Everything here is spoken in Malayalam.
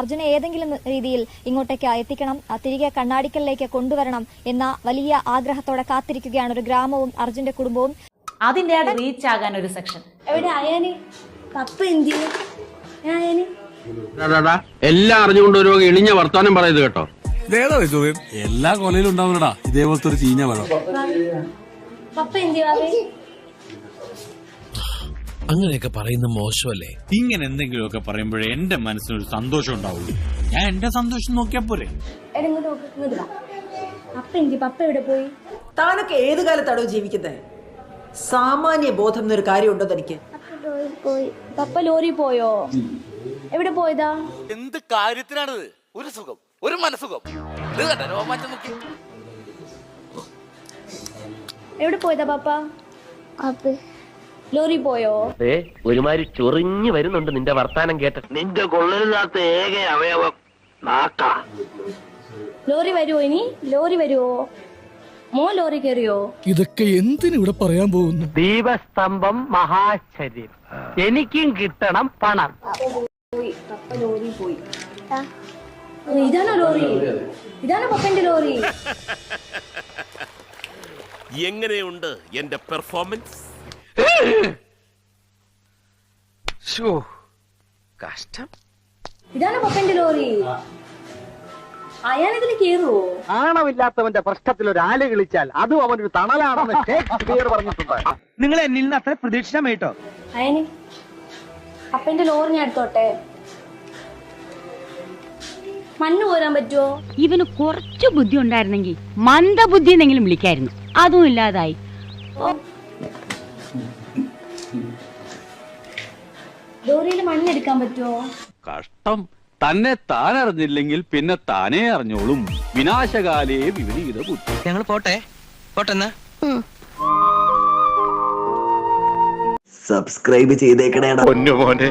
അർജുനെ ഏതെങ്കിലും രീതിയിൽ ഇങ്ങോട്ടേക്ക് എത്തിക്കണം തിരികെ കണ്ണാടിക്കലിലേക്ക് കൊണ്ടുവരണം എന്ന വലിയ ആഗ്രഹത്തോടെ കാത്തിരിക്കുകയാണ് ഒരു ഗ്രാമവും അർജുന്റെ കുടുംബവും. അതിന്റെ റീച്ച് ആകാൻ ഒരു സെക്ഷൻ എവിടെ അയാന്? എന്തി എല്ലാം അറിഞ്ഞുകൊണ്ട് ഒരു ഇളിഞ്ഞ വർത്താനം പറയുന്നത് കേട്ടോ. എല്ലാ കൊലയിലും ഉണ്ടാവുന്നടാ. ഇതേപോലത്തെ ഒരു ചീഞ്ഞ വെള്ളം അങ്ങനെയൊക്കെ പറയുന്ന മോശമല്ലേ? ഇങ്ങനെ എന്തെങ്കിലുമൊക്കെ പറയുമ്പോഴേ എന്റെ മനസ്സിനൊരു സന്തോഷം ഉണ്ടാവുള്ളൂ. ഞാൻ എന്റെ സന്തോഷം നോക്കിയാ പോരെ. പപ്പ എവിടെ പോയി? താനൊക്കെ ഏത് കാലത്താണോ ജീവിക്കുന്നത് സാമാന്യ ബോധം എന്നൊരു കാര്യമുണ്ടോ തനിക്ക് പോയി. പപ്പ ലോറി പോയോ? എവിടെ പോയതാ? എന്ത് കാര്യത്തിനാണിത്? ഒരു സുഖം ഒരു മനസുഖം ഇത് കണ്ട രോമാറ്റം നോക്കി. എവിടെ പോയതാ പപ്പ? ലോറി പോയോ? ഒരുമാതിരി ചൊറിഞ്ഞു വരുന്നുണ്ട് നിന്റെ വർത്താനം കേട്ട. നിന്റെ കൊള്ളരുതാത്ത ഏക അവയവം ലോറി വരുവോ ഇനി? ലോറി വരുവോ? മോ ലോറി കയറിയോ ഇതൊക്കെ എന്തിനു ഇവിടെ പറയാൻ പോകുന്നു? ദീപസ്തംഭം മഹാശരി. എനിക്കും കിട്ടണം പണം. പോയി പപ്പ ലോറി പോയി. ഓ, ഇതാണോ ലോറി? ഇതാണോ പപ്പന്റെ ലോറി? എങ്ങനെയുണ്ട് എന്റെ പെർഫോമൻസ്? കഷ്ടം. ഇതാണ് പപ്പന്റെ ലോറി. അയാൾ ഇതിൽ കേറുവോ ആണമില്ലാത്തവന്റെ പ്രശ്നത്തിൽ ഒരു ആൽ കളിച്ചാൽ അതും അവനൊരു തണലാണെന്ന് ഷേക്സ്പിയർ പറഞ്ഞിട്ടുണ്ട്. നിങ്ങൾ എന്നിൽ നിന്ന് അത്ര പ്രതീക്ഷിതമായിട്ടോ കേട്ടോ പപ്പന്റെ ലോറി ഞാൻ എടുത്തോട്ടെ? മണ്ണ് പോരാൻ പറ്റുമോ ഇവന് കുറച്ച് ബുദ്ധി ഉണ്ടായിരുന്നെങ്കിൽ മന്ദബുദ്ധി എന്നെങ്കിലും വിളിക്കായിരുന്നു. അതും ഇല്ലാതായി. ലോറിയിൽ മണ്ണെടുക്കാൻ പറ്റുമോ കഷ്ടം. തന്നെ താൻ അറിഞ്ഞില്ലെങ്കിൽ പിന്നെ താനേ അറിഞ്ഞോളും. വിനാശകാലേ വിപരീത ബുദ്ധി. ഞങ്ങൾ പോട്ടെ. പോട്ടെ എന്നാ. സബ്സ്ക്രൈബ് ചെയ്തേക്കണേടാ. പൊന്നു മോനെ